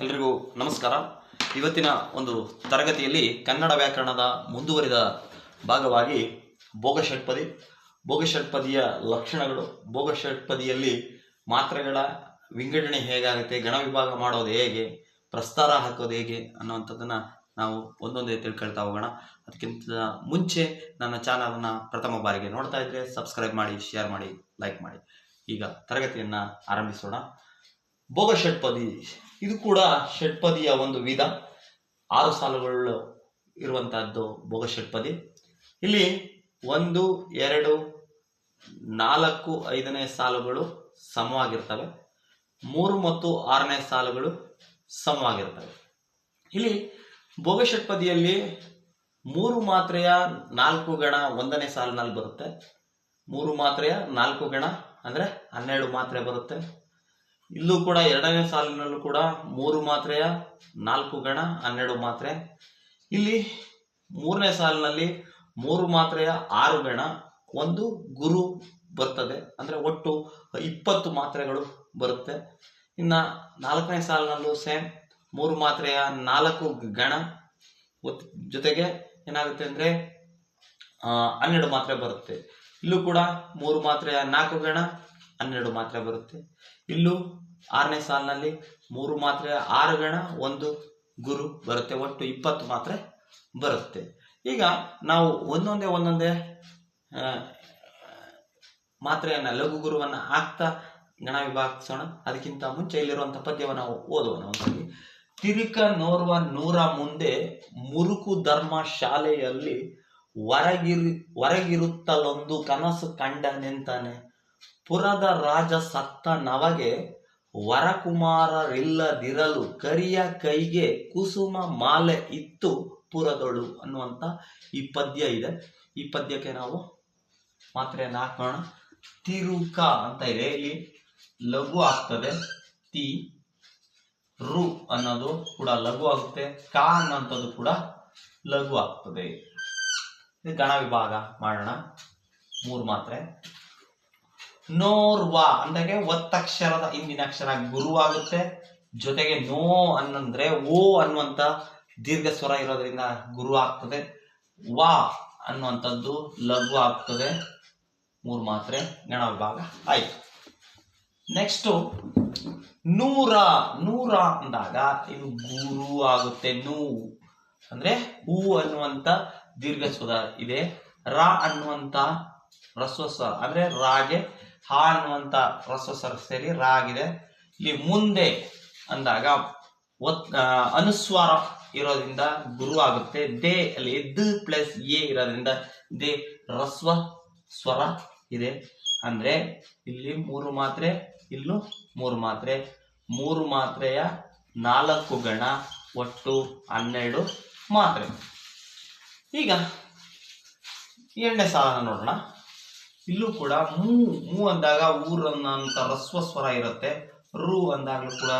ಎಲ್ರಿಗೂ ನಮಸ್ಕಾರ. ಇವತ್ತಿನ ಒಂದು ತರಗತಿಯಲ್ಲಿ ಕನ್ನಡ ವ್ಯಾಕರಣದ ಮುಂದುವರಿದ ಭಾಗವಾಗಿ ಭೋಗಷಟ್ಪದಿ ಭೋಗಷಟ್ಪದಿಯ ಲಕ್ಷಣಗಳು ಭೋಗಷಟ್ಪದಿಯಲ್ಲಿ ಮಾತ್ರೆಗಳ ವಿಂಗಡಣೆ ಹೇಗಾಗುತ್ತೆ, ಗಣ ವಿಭಾಗ ಮಾಡೋದು ಹೇಗೆ, ಪ್ರಸ್ತಾರ ಹಾಕೋದು ಹೇಗೆ ಅನ್ನುವಂಥದ್ದನ್ನು ನಾವು ಒಂದೊಂದೇ ತಿಳ್ಕೊಳ್ತಾ ಹೋಗೋಣ. ಅದಕ್ಕಿಂತ ಮುಂಚೆ ನನ್ನ ಚಾನಲನ್ನು ಪ್ರಥಮ ಬಾರಿಗೆ ನೋಡ್ತಾ ಇದ್ರೆ ಸಬ್ಸ್ಕ್ರೈಬ್ ಮಾಡಿ ಶೇರ್ ಮಾಡಿ ಲೈಕ್ ಮಾಡಿ. ಈಗ ತರಗತಿಯನ್ನು ಆರಂಭಿಸೋಣ. ಭೋಗ ಷಟ್ಪದಿ ಇದು ಕೂಡ ಷಟ್ಪದಿಯ ಒಂದು ವಿಧ. ಆರು ಸಾಲುಗಳು ಇರುವಂತಹದ್ದು ಭೋಗ ಷಟ್ಪದಿ. ಇಲ್ಲಿ ಒಂದು, ಎರಡು, ನಾಲ್ಕು, ಐದನೇ ಸಾಲುಗಳು ಸಮವಾಗಿರ್ತವೆ. ಮೂರು ಮತ್ತು ಆರನೇ ಸಾಲುಗಳು ಸಮವಾಗಿರ್ತವೆ. ಇಲ್ಲಿ ಭೋಗ ಷಟ್ಪದಿಯಲ್ಲಿ ಮೂರು ಮಾತ್ರೆಯ ನಾಲ್ಕು ಗಣ ಒಂದನೇ ಸಾಲಿನಲ್ಲಿ ಬರುತ್ತೆ. ಮೂರು ಮಾತ್ರೆಯ ನಾಲ್ಕು ಗಣ ಅಂದ್ರೆ ಹನ್ನೆರಡು ಮಾತ್ರೆ ಬರುತ್ತೆ. ಇಲ್ಲೂ ಕೂಡ ಎರಡನೇ ಸಾಲಿನಲ್ಲೂ ಕೂಡ ಮೂರು ಮಾತ್ರೆಯ, ನಾಲ್ಕು ಗಣ, ಹನ್ನೆರಡು ಮಾತ್ರೆ. ಇಲ್ಲಿ ಮೂರನೇ ಸಾಲಿನಲ್ಲಿ ಮೂರು ಮಾತ್ರೆಯ, ಆರು ಗಣ, ಒಂದು ಗುರು ಬರ್ತದೆ. ಅಂದ್ರೆ ಒಟ್ಟು ಇಪ್ಪತ್ತು ಮಾತ್ರೆಗಳು ಬರುತ್ತೆ. ಇನ್ನ ನಾಲ್ಕನೇ ಸಾಲಿನಲ್ಲೂ ಸೇಮ್, ಮೂರು ಮಾತ್ರೆಯ, ನಾಲ್ಕು ಗಣ. ಜೊತೆಗೆ ಏನಾಗುತ್ತೆ ಅಂದ್ರೆ ಹನ್ನೆರಡು ಮಾತ್ರೆ ಬರುತ್ತೆ. ಇಲ್ಲೂ ಕೂಡ ಮೂರು ಮಾತ್ರೆಯ, ನಾಲ್ಕು ಗಣ, ಹನ್ನೆರಡು ಮಾತ್ರೆ ಬರುತ್ತೆ. ಇಲ್ಲೂ ಆರನೇ ಸಾಲಿನಲ್ಲಿ ಮೂರು ಮಾತ್ರೆ, ಆರು ಗಣ, ಒಂದು ಗುರು ಬರುತ್ತೆ. ಒಟ್ಟು ಇಪ್ಪತ್ತು ಮಾತ್ರೆ ಬರುತ್ತೆ. ಈಗ ನಾವು ಒಂದೊಂದೇ ಒಂದೊಂದೇ ಮಾತ್ರೆಯನ್ನು ಲಘು ಗುರುವನ್ನ ಹಾಕ್ತಾ ಗಣ ವಿಭಾಗಿಸೋಣ. ಅದಕ್ಕಿಂತ ಮುಂಚೆ ಇಲ್ಲಿರುವಂತಹ ಪದ್ಯವನ್ನು ನಾವು ಓದೋಣ ಒಂದಾಗಿ ತಿರುಕ ನೋರ್ವ ನೂರ ಮುಂದೆ ಮುರುಕು ಧರ್ಮ ಶಾಲೆಯಲ್ಲಿ ಹೊರಗಿರಿ ಹೊರಗಿರುತ್ತಲೊಂದು ಕನಸು ಕಂಡನೆಂತಾನೆ ಪುರದ ರಾಜ ಸತ್ತ ನವಗೆ ವರಕುಮಾರರಿಲ್ಲದಿರಲು ಕರಿಯ ಕೈಗೆ ಕುಸುಮ ಮಾಲೆ ಇತ್ತು ಪುರದೊಳು ಅನ್ನುವಂತ ಈ ಪದ್ಯ ಇದೆ. ಈ ಪದ್ಯಕ್ಕೆ ನಾವು ಮಾತ್ರೆಯನ್ನು ಹಾಕೋಣ. ತಿರುಕ ಅಂತ ಇದೆ. ಇಲ್ಲಿ ಲಘು ಆಗ್ತದೆ. ತಿ ರು ಅನ್ನೋದು ಕೂಡ ಲಘು ಆಗುತ್ತೆ. ಕ ಅನ್ನೋಂಥದ್ದು ಕೂಡ ಲಘು ಆಗ್ತದೆ. ಗಣ ವಿಭಾಗ ಮಾಡೋಣ. ಮೂರು ಮಾತ್ರೆ. ನೋರ್ವ ಅಂದಾಗೆ ಒತ್ತಕ್ಷರದ ಹಿಂದಿನ ಅಕ್ಷರ ಗುರು ಆಗುತ್ತೆ ಜೊತೆಗೆ ನೋ ಅನ್ನಂದ್ರೆ ಓ ಅನ್ನುವಂತ ದೀರ್ಘ ಸ್ವರ ಇರೋದ್ರಿಂದ ಗುರು ಆಗ್ತದೆ. ವಾ ಅನ್ನುವಂಥದ್ದು ಲಘು ಆಗ್ತದೆ. ಮೂರು ಮಾತ್ರೆ ಗಣ ವಿಭಾಗ. ಆಯ್ತು. ನೆಕ್ಸ್ಟ್ ನೂರ ನೂರ ಅಂದಾಗ ಇದು ಗುರು ಆಗುತ್ತೆ. ನೂ ಅಂದ್ರೆ ಹೂ ಅನ್ನುವಂತ ದೀರ್ಘ ಸ್ವರ ಇದೆ. ರ ಅನ್ನುವಂತ ರಸ್ವ ಸ್ವರ ಅಂದ್ರೆ ರಾಗೆ ಹ ಅನ್ನುವಂಥ ರಸ್ವ ಸ್ವರ ಸೇರಿ ರ ಆಗಿದೆ. ಇಲ್ಲಿ ಮುಂದೆ ಅಂದಾಗ ಒತ್ ಅನುಸ್ವಾರ ಇರೋದ್ರಿಂದ ಗುರು ಆಗುತ್ತೆ. ದೇ ಅಲ್ಲಿ ದ್ ಪ್ಲಸ್ ಎ ಇರೋದ್ರಿಂದ ದೇ ರಸ್ವ ಸ್ವರ ಇದೆ. ಅಂದ್ರೆ ಇಲ್ಲಿ ಮೂರು ಮಾತ್ರೆ, ಇಲ್ಲೂ ಮೂರು ಮಾತ್ರೆ. ಮೂರು ಮಾತ್ರೆಯ ನಾಲ್ಕು ಗಣ, ಒಟ್ಟು ಹನ್ನೆರಡು ಮಾತ್ರೆ. ಈಗ ಎರಡನೇ ಸಾಧನ ನೋಡೋಣ. ಇಲ್ಲೂ ಕೂಡ ಮೂ ಮೂ ಅಂದಾಗ ಊರ್ ಅನ್ನೋಂಥ ರಸ್ವ ಸ್ವರ ಇರುತ್ತೆ. ರು ಅಂದಾಗಲೂ ಕೂಡ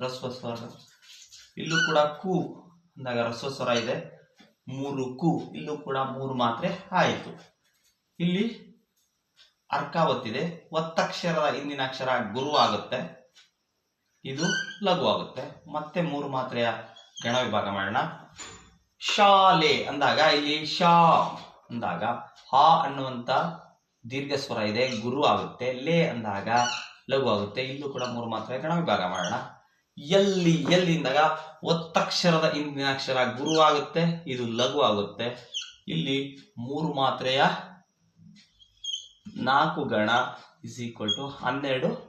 ರಸ್ವ ಸ್ವರ ಇಲ್ಲೂ ಕೂಡ ಕು ಅಂದಾಗ ರಸ್ವ ಸ್ವರ ಇದೆ. ಮೂರು ಕು, ಇಲ್ಲೂ ಕೂಡ ಮೂರು ಮಾತ್ರೆ ಆಯಿತು. ಇಲ್ಲಿ ಅರ್ಕ ಒತ್ತಿದೆ ಒತ್ತಕ್ಷರದ ಹಿಂದಿನ ಅಕ್ಷರ ಗುರು ಆಗುತ್ತೆ. ಇದು ಲಘು ಆಗುತ್ತೆ. ಮತ್ತೆ ಮೂರು ಮಾತ್ರೆಯ ಗಣ ವಿಭಾಗ ಮಾಡೋಣ. ಶಾಲೆ ಅಂದಾಗ ಇಲ್ಲಿ ಶಾ ಅಂದಾಗ ಹಾ ಅನ್ನುವಂತ ದೀರ್ಘ ಸ್ವರ ಇದೆ, ಗುರು ಆಗುತ್ತೆ, ಲೇ ಅಂದಾಗ ಲಘು ಆಗುತ್ತೆ, ಇಲ್ಲೂ ಕೂಡ ಮೂರು ಮಾತ್ರ ಗಣ ವಿಭಾಗ ಮಾಡೋಣ. ಎಲ್ಲಿ ಎಲ್ಲಿ ಅಂದಾಗ ಒತ್ತಕ್ಷರದ ಹಿಂದಿನ ಅಕ್ಷರ ಗುರು ಆಗುತ್ತೆ, ಇದು ಲಘು ಆಗುತ್ತೆ. ಇಲ್ಲಿ ಮೂರು ಮಾತ್ರೆಯ ನಾಲ್ಕು ಗಣ ಇಸ್ ಈಕ್ವಲ್ ಟು ಹನ್ನೆರಡು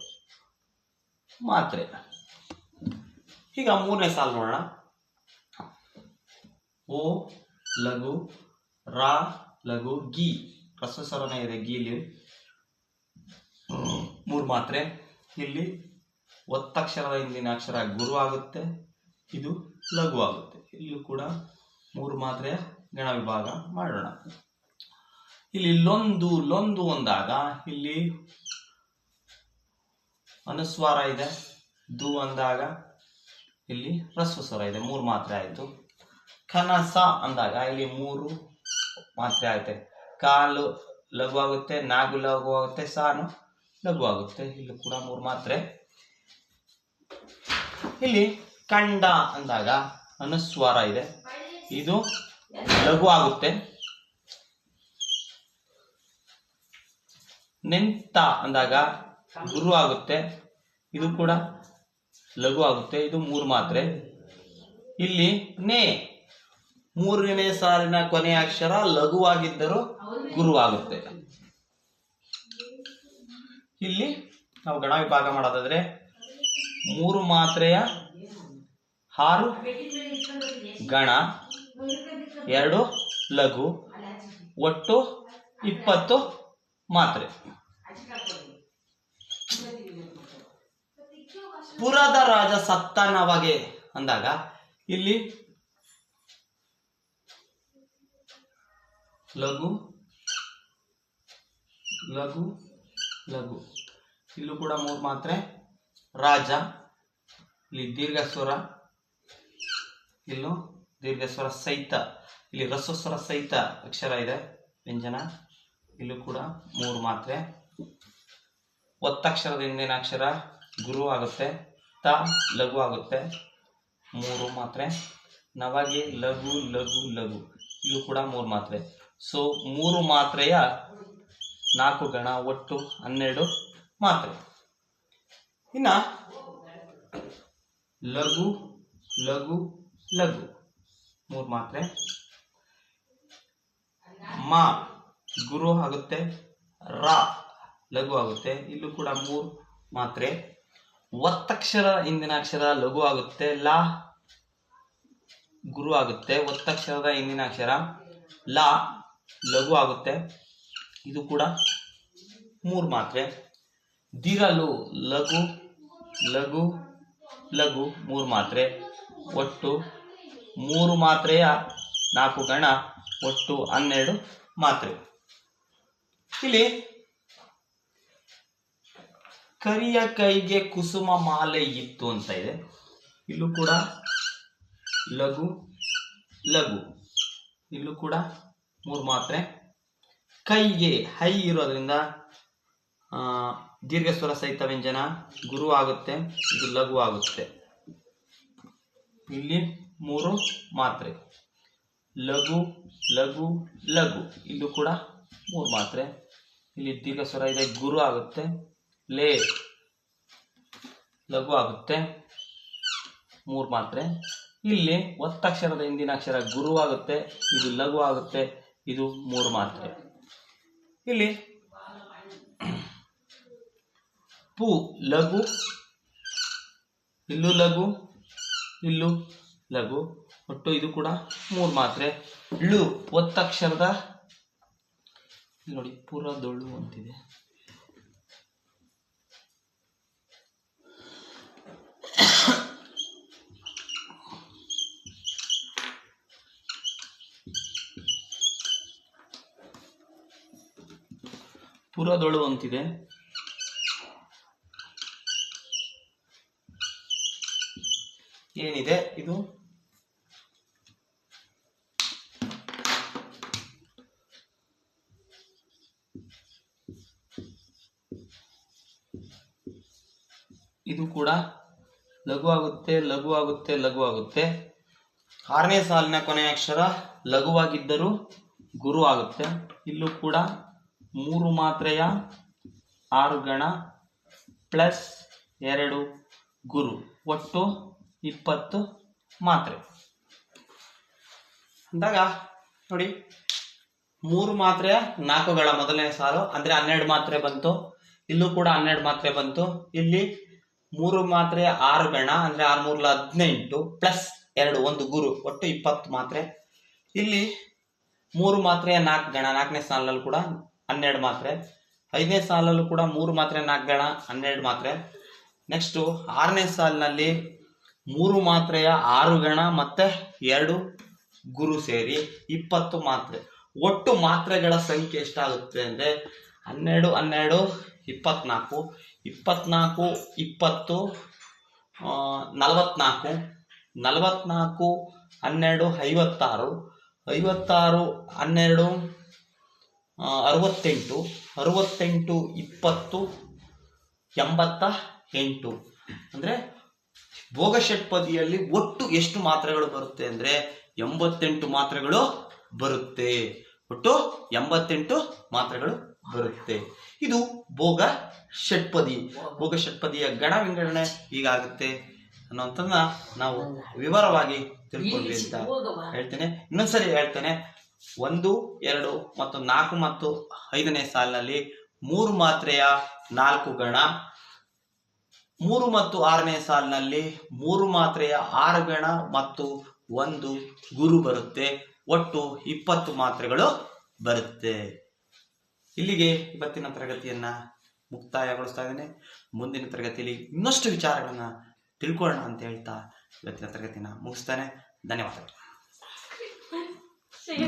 ಮಾತ್ರೆ. ಈಗ ಮೂರನೇ ಸಾಲು ನೋಡೋಣ. ಓ, ಲಘು, ರಾ, ಲಘು, ಗಿ. ಪ್ರಸಸರನೇ ಇದೆ ಗೀಲಿ. ಮೂರು ಮಾತ್ರೆ. ಇಲ್ಲಿ ಒತ್ತಕ್ಷರದ ಹಿಂದಿನ ಅಕ್ಷರ ಗುರು ಆಗುತ್ತೆ ಇದು ಲಘು ಆಗುತ್ತೆ ಇಲ್ಲೂ ಕೂಡ ಮೂರು ಮಾತ್ರೆಯ ಗಣ ವಿಭಾಗ ಮಾಡೋಣ. ಇಲ್ಲಿ ಲೊಂದು ಲೊಂದು ಅಂದಾಗ ಇಲ್ಲಿ ಅನುಸ್ವಾರ ಇದೆ, ದು ಅಂದಾಗ, ಇಲ್ಲಿ ರಸ್ವ ಸ್ವರ ಇದೆ, ಮೂರು ಮಾತ್ರೆ ಆಯಿತು. ಕನಸ ಅಂದಾಗ, ಇಲ್ಲಿ ಮೂರು ಮಾತ್ರೆ ಆಗುತ್ತೆ ಕಾಲು ಲಘು ಆಗುತ್ತೆ ನಾಗು ಲಘು ಆಗುತ್ತೆ ಸಾನು ಲಘುವಾಗುತ್ತೆ. ಇಲ್ಲಿ ಕೂಡ ಮೂರು ಮಾತ್ರೆ. ಇಲ್ಲಿ ಕಂಡ ಅಂದಾಗ ಅನುಸ್ವಾರ ಇದೆ. ಇದು ಲಘು ಆಗುತ್ತೆ. ನಿಂತ ಅಂದಾಗ ಗುರು ಆಗುತ್ತೆ. ಇದು ಕೂಡ ಲಘು ಆಗುತ್ತೆ. ಇದು ಮೂರು ಮಾತ್ರೆ. ಇಲ್ಲಿ ನೇ ಮೂರನೇ ಸಾಲಿನ ಕೊನೆಯ ಅಕ್ಷರ ಲಘುವಾಗಿದ್ದರೂ ಗುರುವಾಗುತ್ತೆ ಇಲ್ಲಿ ನಾವು ಗಣ ವಿಭಾಗ ಮಾಡೋದಾದ್ರೆ ಮೂರು ಮಾತ್ರೆಯ ಆರು ಗಣ, ಎರಡು ಲಘು, ಒಟ್ಟು ಇಪ್ಪತ್ತು ಮಾತ್ರೆ. ಪುರದ ರಾಜ ಸತ್ತನವಗೆ ಅಂದಾಗ ಇಲ್ಲಿ ಲಘು ಲಘು ಲಘು. ಇಲ್ಲೂ ಕೂಡ ಮೂರು ಮಾತ್ರೆ. ರಾಜ, ಇಲ್ಲಿ ದೀರ್ಘ ಸ್ವರ ಇಲ್ಲೂ ದೀರ್ಘ ಸ್ವರ ಸಹಿತ. ಇಲ್ಲಿ ರಸಸ್ವರ ಸಹಿತ ಅಕ್ಷರ ಇದೆ, ವ್ಯಂಜನ. ಇಲ್ಲೂ ಕೂಡ ಮೂರು ಮಾತ್ರೆ. ಒತ್ತಕ್ಷರದ ಹಿಂದಿನ ಅಕ್ಷರ ಗುರು ಆಗುತ್ತೆ, ತ ಲಘು ಆಗುತ್ತೆ. ಮೂರು ಮಾತ್ರೆ. ನವಗೆ ಲಘು ಲಘು ಲಘು. ಇಲ್ಲೂ ಕೂಡ ಮೂರು ಮಾತ್ರೆ. ಸೊ ಮೂರು ಮಾತ್ರೆಯ ನಾಲ್ಕು ಗಣ ಒಟ್ಟು ಹನ್ನೆರಡು ಮಾತ್ರೆ. ಇನ್ನ ಲಘು ಲಘು ಲಘು. ಮೂರು ಮಾತ್ರೆ. ಮಾ ಗುರು ಆಗುತ್ತೆ ರಾ ಲಘು ಆಗುತ್ತೆ. ಇಲ್ಲೂ ಕೂಡ ಮೂರು ಮಾತ್ರೆ. ಒತ್ತಕ್ಷರ ಹಿಂದಿನ ಅಕ್ಷರ ಲಘು ಆಗುತ್ತೆ ಲಾ ಗುರು ಆಗುತ್ತೆ. ಒತ್ತಕ್ಷರದ ಹಿಂದಿನ ಅಕ್ಷರ ಲಾ ಲಘು ಆಗುತ್ತೆ. ಇದು ಕೂಡ ಮೂರು ಮಾತ್ರೆ. ದಿರಲು ಲಘು ಲಘು ಲಘು ಮೂರು ಮಾತ್ರೆ. ಒಟ್ಟು ಮೂರು ಮಾತ್ರೆಯ ನಾಲ್ಕು ಗಣ, ಒಟ್ಟು ಹನ್ನೆರಡು ಮಾತ್ರೆ. ಇಲ್ಲಿ ಕರಿಯ ಕೈಗೆ ಕುಸುಮ ಮಾಲೆ ಇತ್ತು ಅಂತ ಇದೆ. ಇಲ್ಲೂ ಕೂಡ ಲಘು ಲಘು. ಇಲ್ಲೂ ಕೂಡ ಮೂರು ಮಾತ್ರೆ. ಕೈಗೆ ಹೈ ಇರೋದ್ರಿಂದ ದೀರ್ಘ ಸ್ವರ ಸಹಿತ ವ್ಯಂಜನ ಗುರು ಆಗುತ್ತೆ, ಇದು ಲಘು ಆಗುತ್ತೆ. ಇಲ್ಲಿ ಮೂರು ಮಾತ್ರೆ. ಲಘು ಲಘು ಲಘು. ಇಲ್ಲೂ ಕೂಡ ಮೂರು ಮಾತ್ರೆ. ಇಲ್ಲಿ ದೀರ್ಘ ಸ್ವರ ಇದೆ, ಗುರು ಆಗುತ್ತೆ. ಲೇ, ಲಘು ಆಗುತ್ತೆ. ಮೂರು ಮಾತ್ರೆ. ಇಲ್ಲಿ ಒತ್ತಕ್ಷರದ, ಹಿಂದಿನ ಅಕ್ಷರ ಗುರು ಆಗುತ್ತೆ, ಇದು ಲಘು ಆಗುತ್ತೆ, ಇದು ಮೂರು ಮಾತ್ರೆ. ಇಲ್ಲಿ ಪು ಲಘು, ಇಲ್ಲೂ ಲಘು ಇಲ್ಲೂ ಲಘು. ಒಟ್ಟು ಇದು ಕೂಡ ಮೂರು ಮಾತ್ರೆ. ಳು ಒತ್ತಕ್ಷರದ ನೋಡಿ ಪುರದೊಳು ಅಂತಿದೆ. ಪುರದೊಳು ಅಂತಿದೆ. ಏನಿದೆ ಇದು? ಇದು ಕೂಡ ಲಘು ಆಗುತ್ತೆ ಲಘು ಆಗುತ್ತೆ ಲಘು ಆಗುತ್ತೆ. ಆರನೇ ಸಾಲಿನ ಕೊನೆಯ ಅಕ್ಷರ ಲಘುವಾಗಿದ್ದರೂ ಗುರು ಆಗುತ್ತೆ. ಇಲ್ಲೂ ಕೂಡ ಮೂರು ಮಾತ್ರೆಯ ಆರು ಗಣ ಪ್ಲಸ್ ಎರಡು ಗುರು. ಒಟ್ಟು ಇಪ್ಪತ್ತು ಮಾತ್ರೆ. ಅಂದಾಗ ನೋಡಿ, ಮೂರು ಮಾತ್ರೆಯ ನಾಲ್ಕುಗಳ ಮೊದಲನೇ ಸಾಲು, ಅಂದ್ರೆ ಹನ್ನೆರಡು ಮಾತ್ರೆ ಬಂತು. ಇಲ್ಲೂ ಕೂಡ ಹನ್ನೆರಡು ಮಾತ್ರೆ ಬಂತು. ಇಲ್ಲಿ ಮೂರು ಮಾತ್ರೆಯ ಆರು ಗಣ, ಅಂದ್ರೆ ಆರು ಮೂರ್ಲ ಹದಿನೆಂಟು ಪ್ಲಸ್ ಎರಡು, ಒಂದು ಗುರು, ಒಟ್ಟು ಇಪ್ಪತ್ತು ಮಾತ್ರೆ. ಇಲ್ಲಿ ಮೂರು ಮಾತ್ರೆಯ ನಾಲ್ಕು ಗಣ, ನಾಲ್ಕನೇ ಸಾಲಲ್ಲಿ ಕೂಡ ಹನ್ನೆರಡು ಮಾತ್ರೆ. ಐದನೇ ಸಾಲಲ್ಲೂ ಕೂಡ ಮೂರು ಮಾತ್ರೆ ನಾಲ್ಕು ಗಣ ಹನ್ನೆರಡು ಮಾತ್ರೆ. ನೆಕ್ಸ್ಟು ಆರನೇ ಸಾಲಿನಲ್ಲಿ ಮೂರು ಮಾತ್ರೆಯ ಆರು ಗಣ ಮತ್ತೆ ಎರಡು ಗುರು ಸೇರಿ ಇಪ್ಪತ್ತು ಮಾತ್ರೆ. ಒಟ್ಟು ಮಾತ್ರೆಗಳ ಸಂಖ್ಯೆ ಎಷ್ಟಾಗುತ್ತೆ ಅಂದರೆ ಹನ್ನೆರಡು ಹನ್ನೆರಡು, ಇಪ್ಪತ್ನಾಲ್ಕು ಇಪ್ಪತ್ನಾಲ್ಕು, ಇಪ್ಪತ್ತು ನಲವತ್ನಾಲ್ಕು ನಲವತ್ನಾಲ್ಕು, ಹನ್ನೆರಡು, ಐವತ್ತಾರು ಐವತ್ತಾರು, ಹನ್ನೆರಡು ಅರವತ್ತೆಂಟು ಅರವತ್ತೆಂಟು ಇಪ್ಪತ್ತು ಎಂಬತ್ತ ಎಂಟು. ಅಂದರೆ ಭೋಗ ಷಟ್ಪದಿಯಲ್ಲಿ ಒಟ್ಟು ಎಷ್ಟು ಮಾತ್ರೆಗಳು ಬರುತ್ತೆ ಅಂದ್ರೆ ಎಂಬತ್ತೆಂಟು ಮಾತ್ರೆಗಳು ಬರುತ್ತೆ. ಒಟ್ಟು ಎಂಬತ್ತೆಂಟು ಮಾತ್ರೆಗಳು ಬರುತ್ತೆ. ಇದು ಭೋಗ ಷಟ್ಪದಿ ಭೋಗ ಷಟ್ಪದಿಯ ಗಣ ವಿಂಗಡಣೆ ಹೀಗಾಗುತ್ತೆ ಅನ್ನೋಂಥದ್ದನ್ನ ನಾವು ವಿವರವಾಗಿ ತಿಳ್ಕೊಂಡ್ವಿ ಅಂತ ಹೇಳ್ತೇನೆ. ಇನ್ನೊಂದ್ಸರಿ ಹೇಳ್ತೇನೆ. ಒಂದು, ಎರಡು ಮತ್ತು ನಾಲ್ಕು ಮತ್ತು ಐದನೇ ಸಾಲಿನಲ್ಲಿ ಮೂರು ಮಾತ್ರೆಯ ನಾಲ್ಕು ಗಣ. ಮೂರು ಮತ್ತು ಆರನೇ ಸಾಲಿನಲ್ಲಿ ಮೂರು ಮಾತ್ರೆಯ ಆರು ಗಣ ಮತ್ತು ಒಂದು ಗುರು ಬರುತ್ತೆ. ಒಟ್ಟು ಇಪ್ಪತ್ತು ಮಾತ್ರೆಗಳು ಬರುತ್ತೆ. ಇಲ್ಲಿಗೆ ಇವತ್ತಿನ ತರಗತಿಯನ್ನ ಮುಕ್ತಾಯಗೊಳಿಸ್ತಾ ಇದ್ದೇನೆ. ಮುಂದಿನ ತರಗತಿಯಲ್ಲಿ ಇನ್ನಷ್ಟು ವಿಚಾರಗಳನ್ನ ತಿಳ್ಕೊಳ್ಳೋಣ ಅಂತ ಹೇಳ್ತಾ ಇವತ್ತಿನ ತರಗತಿನ ಮುಗಿಸ್ತಾನೆ. ಧನ್ಯವಾದಗಳು.